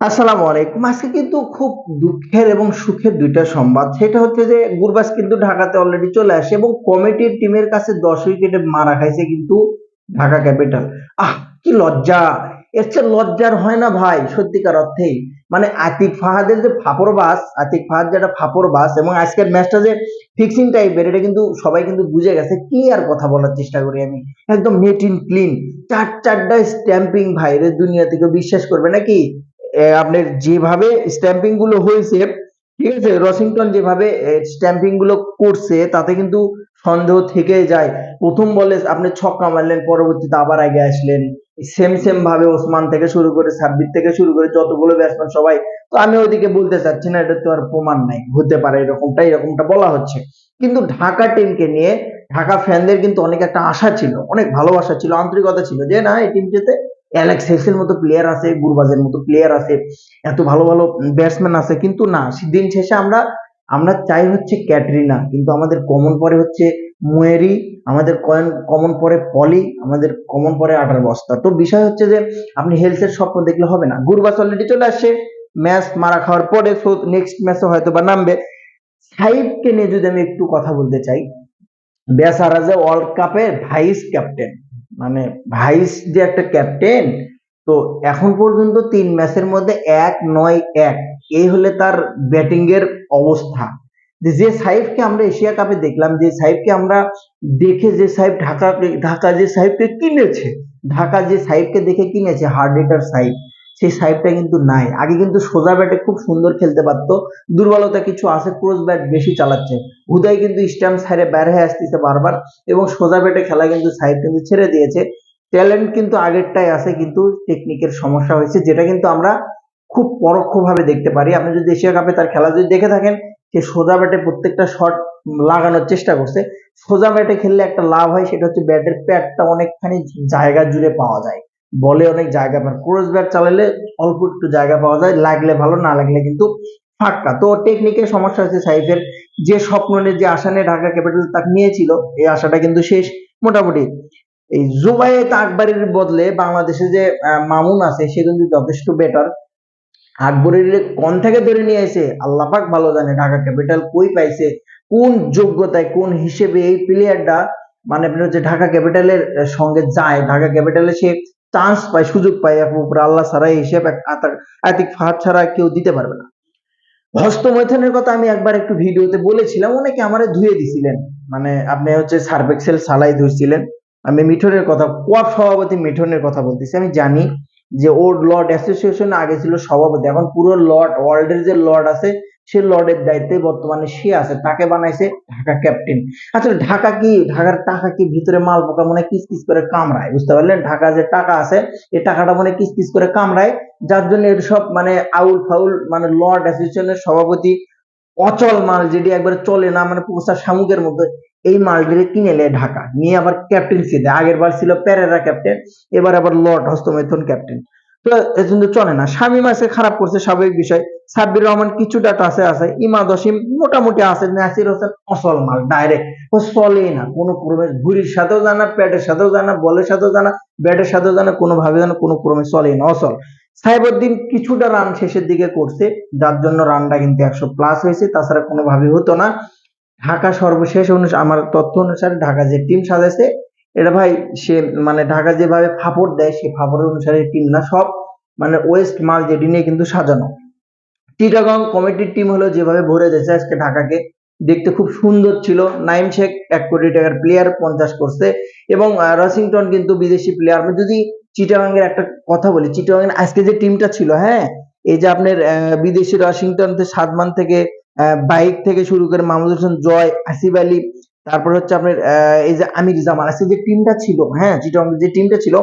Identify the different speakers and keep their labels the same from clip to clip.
Speaker 1: আসসালামু আলাইকুম। আজকে কিন্তু খুব দুঃখের এবং সুখের দুইটা সংবাদ। সেটা হচ্ছে যে গুরবাজ কিন্তু ঢাকাতে অলরেডি চলে আসে এবং কমিটির টিমের কাছে দশ উইকেটে মারা খাইছে কিন্তু ঢাকা ক্যাপিটাল। আহ, কি লজ্জা! এর চেয়ে লজ্জার হয় না ভাই, সত্যিকার অর্থেই। মানে আতিক ফাহাদের যে ফাপর বাস, আতিক ফাহাদ যেটা ফাপর বাস এবং আজকের ম্যাচটা যে ফিক্সিং টাইপের এটা কিন্তু সবাই কিন্তু বুঝে গেছে। কি আর কথা বলার চেষ্টা করি আমি? একদম নেট ইন ক্লিন চার চারটা স্ট্যাম্পিং ভাই এর দুনিয়া থেকে বিশ্বাস করবে নাকি? আপনার যেভাবে স্ট্যাম্পিংগুলো হয়েছে, ঠিক আছে? রসিংটন যেভাবে স্ট্যাম্পিংগুলো করছে, তাতে কিন্তু সন্দেহ থেকে যায়। প্রথম বলে আপনি ছক্কা মারলেন, পরবর্তীতে আবার আগে আসলেন। সেম সেম ভাবে ওসমান থেকে শুরু করে, সাব্বির থেকে শুরু করে, যতগুলো ব্যাটসম্যান সবাই। তো আমি ওইদিকে বলতে চাচ্ছি না এটা তো আর প্রমাণ নাই। হতে পারে এরকমটা এরকমটা বলা হচ্ছে। কিন্তু ঢাকা টিমকে নিয়ে, ঢাকা ফ্যানদের কিন্তু অনেক একটা আশা ছিল, অনেক ভালোবাসা ছিল, আন্তরিকতা ছিল যে, না, এই টিমটিতে অ্যালেক্স হেক্সের মতো প্লেয়ার আছে গুরবাজের মতো প্লেয়ার আছে, এত ভালো ভালো ব্যাটসম্যান আছে, কিন্তু না দিন শেষে আমরা আমরা চাই হচ্ছে ক্যাটরিনা, কিন্তু আমাদের কমন পরে হচ্ছে মুয়েরি, আমাদের কয়েন কমন পরে পলি, আমাদের কমন পরে আটার বস্তা। তো বিষয় হচ্ছে যে, আপনি হেলথের স্বপ্ন দেখলে হবে না। গুরবাজ অলরেডি চলে আসছে ম্যাচ মারা খাওয়ার পরে নেক্সট ম্যাচে হয়তো বা নামবে। সাইবকে নিয়ে যদি আমি একটু কথা বলতে চাই বেসারা যে ওয়ার্ল্ড কাপের ভাইস ক্যাপ্টেন মানে ভাইস যে একটা ক্যাপ্টেন তো এখন পর্যন্ত তিন ম্যাচের মধ্যে এক, নয়, এক, এই হলে তার ব্যাটিং এর অবস্থা। যে সাহেবকে আমরা এশিয়া কাপে দেখলাম, যে সাহেবকে আমরা দেখে যে সাহেব ঢাকা ঢাকা যে সাহেবকে কিনেছে, ঢাকা যে সাহেবকে দেখে কিনেছে হার্ড হিটার সাইফ সেই সাইফটা কিন্তু নাই। আগে কিন্তু সোজা ব্যাটে খুব সুন্দর খেলতে পারতো। দুর্বলতা কিছু আছে ক্রস ব্যাট বেশি চালাচ্ছে। হুদাই কিন্তু স্ট্যাম্প সাইডে বের হয়ে আসতেছে বারবার এবং সোজা ব্যাটে খেলা কিন্তু সাইড কিন্তু ছেড়ে দিয়েছে। ট্যালেন্ট কিন্তু আগেরটাই আছে, কিন্তু টেকনিকের সমস্যা হয়েছে, যেটা কিন্তু আমরা খুব পরোক্ষভাবে দেখতে পারি। আপনি যদি এশিয়া কাপে তার খেলা যদি দেখে থাকেন, সে সোজা ব্যাটে প্রত্যেকটা শট লাগানোর চেষ্টা করছে। সোজা ব্যাটে খেললে একটা লাভ হয়, সেটা হচ্ছে ব্যাটের প্যাডটা অনেকখানি জায়গা জুড়ে পাওয়া যায়। বলে অনেক জায়গা পায় ক্রস ব্যাট চালালে অল্প একটু জায়গা পাওয়া যায়, লাগলে ভালো, না লাগলে কিন্তু ফাঁকা তো টেকনিকের সমস্যা আছে সাইফের যে স্বপ্ন নিয়ে, যে আশা নিয়ে ঢাকা ক্যাপিটাল তাকে নিয়েছিল, এই আশাটা কিন্তু শেষ মোটামুটি। এই জুবায়েত আকবরের বদলে বাংলাদেশে যে মামুন আছে, সে কিন্তু যথেষ্ট বেটার আকবরের কোন থেকে ধরে নিয়ে এসে আল্লাহ পাক ভালো জানে ঢাকা ক্যাপিটাল কই পাইছে, কোন যোগ্যতায়, কোন হিসেবে এই প্লেয়ারটা মানে আপনি হচ্ছে ঢাকা ক্যাপিটালের সঙ্গে যায়। ঢাকা ক্যাপিটালে সে চান্স পায় সুযোগ এখন উপরে আল্লাহ ছাড়া হিসেবে আতিক ফাহাদ ছাড়া কেউ দিতে পারবে না। হস্তমৈথুনের কথা আমি একবার একটু ভিডিওতে বলেছিলাম, অনেকে আমারে ধুয়ে দিছিলেন। মানে আপনি হচ্ছে সার্ভেক্সেল সালাই ধুইছিলেন আমি মিঠনের কথা কোয়াপ সভাপতি মিঠনের কথা বলতেছি। আমি জানি যে ওর লর্ড অ্যাসোসিয়েশন আগে ছিল সভাপতি, এখন পুরো লর্ড, ওয়ার্ল্ডের যে লর্ড আছে সে লর্ডের দায়িত্বে বর্তমানে সে আছে, তাকে বানাইছে ঢাকা ক্যাপ্টেন আসলে ঢাকা কি, ঢাকার টাকা কি ভিতরে মাল পোকা মনে কিস কিস করে কামড়ায়, বুঝতে পারলেন? ঢাকা যে টাকা আছে, এই টাকাটা মনে কিস কিস করে কামড়ায়, যার জন্য এর সব মানে আউল ফাউল মানে লর্ড অ্যাসোসিয়েশনের সভাপতি অচল মাল যেটি একবারে চলে না মানে পোষা শামুকের মধ্যে এই মালটিকে কিনে নেয় ঢাকা। নিয়ে আবার ক্যাপ্টেন্সি দেয়। আগের বার ছিল প্যারেরা ক্যাপ্টেন এবার আবার লর্ড হস্তমৈথুন ক্যাপ্টেন এজন্য চলে না। স্বামী মাসে খারাপ করছে স্বাভাবিক বিষয়। সাব্বির রহমান কিছুটা টাসে আছে ইমাদ অসীম মোটামুটি আছে। নাসির হোসেন অসল মাল ডাইরেক্ট ও চলেই না। কোনো ক্রমে ঘুরির সাথেও জানা প্যাটের সাথেও জানা বলের সাথেও জানা ব্যাটের সাথেও জানা কোনোভাবে জানা কোনো ক্রমে চলেই না। অসল। সাহেবউদ্দিন কিছুটা রান শেষের দিকে করছে। যার জন্য রানটা কিন্তু একশো প্লাস হয়েছে। তাছাড়া কোনোভাবেই হতো না। ঢাকা সর্বশেষ অনুসারে আমার তথ্য অনুসারে ঢাকা যে টিম সাজাইছে এটা ভাই সে মানে ঢাকা যেভাবে ফাপড় দেয় সে ফাপড়ের অনুসারে টিম না সব মানে ওয়েস্ট মাল যেটি নিয়ে কিন্তু সাজানো। চিটাগং কমিটির টিম হলো যেভাবে ভরে দিয়েছে আজকে ঢাকাকে দেখতে খুব সুন্দর ছিল। নাইম শেখ এক কোটি টাকার প্লেয়ার পঞ্চাশ করছে। এবং আহ, রসিংটন কিন্তু বিদেশি প্লেয়ার আমি যদি চিটাগাং এর একটা কথা বলি চিটাগাং এর আজকে যে টিমটা ছিল হ্যাঁ? এই যে আপনার বিদেশি থেকে সাদমান থেকে বাইক থেকে শুরু করে মাহমুদ হোসেন জয় আসিফ আলী তারপর হচ্ছে আপনার এই যে আমির জামান আজকে যে টিমটা ছিল হ্যাঁ চিটাগাং যে টিমটা ছিল,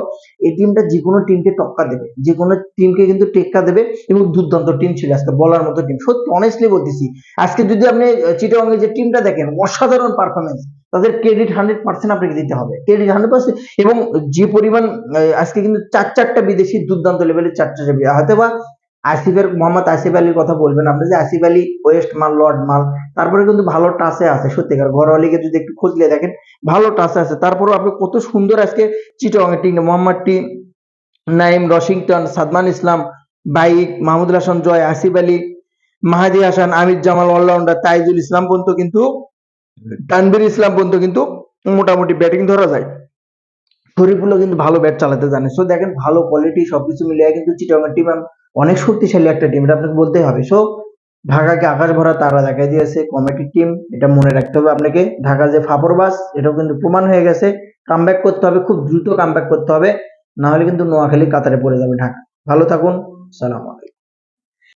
Speaker 1: এই টিমটা যে কোনো টিমকে টক্কা দেবে, যে কোনো টিমকে কিন্তু টেক্কা দেবে এবং দুর্দান্ত টিম ছিল আজকে, বলার মতো টিম সত্যি অনেস্টলি বলতেছি, আজকে যদি আপনি চিটাগাং এর যে টিমটা দেখেন, অসাধারণ পারফরমেন্স তাদের ক্রেডিট হান্ড্রেড পার্সেন্ট আপনাকে দিতে হবে। ক্রেডিট হান্ড্রেড পার্সেন্ট এবং যে পরিমাণ আজকে কিন্তু চার চারটা বিদেশি দুর্দান্ত লেভেলের চারটা যাবে হয়তো বা আসিফের, মোহাম্মদ আসিফ আলীর কথা বলবেন আপনি যে আসিফ আলী ওয়েস্ট মাল, লর্ড মাল, তারপরে কিন্তু ভালো টাসে আছে সত্যিকার ঘরোয়া লিগে যদি একটু খুঁজলে দেখেন, ভালো টাসে আছে। তারপরেও আপনি কত সুন্দর আজকে চিটং টিম মোহাম্মদ টি নাইম রশিংটন সাদমান ইসলাম, বাইক, মাহমুদুল হাসান, জয়, আসিফ আলী, মাহাদি হাসান, আমির জামাল অলরাউন্ডার তাইজুল ইসলাম পর্যন্ত কিন্তু, তানভীর ইসলাম পর্যন্ত কিন্তু মোটামুটি ব্যাটিং ধরা যায়। শরীফুলও কিন্তু ভালো ব্যাট চালাতে জানে। সো দেখেন, ভালো কোয়ালিটি সবকিছু মিলিয়ে কিন্তু চিটাগাং টিম অনেক শক্তিশালী একটা টিম এটা আপনাকে বলতেই হবে। সো ঢাকাকে আকাশ ভরা তারা দেখা দিয়েছে কমিটির টিম এটা মনে রাখতে হবে আপনাকে। ঢাকার যে ফাপর বাস, এটাও কিন্তু প্রমাণ হয়ে গেছে। কামব্যাক করতে হবে, খুব দ্রুত কামব্যাক করতে হবে। না হলে কিন্তু নোয়াখালী, কাতারে পড়ে যাবে ঢাকা। ভালো থাকুন, সালাম আলাইকুম।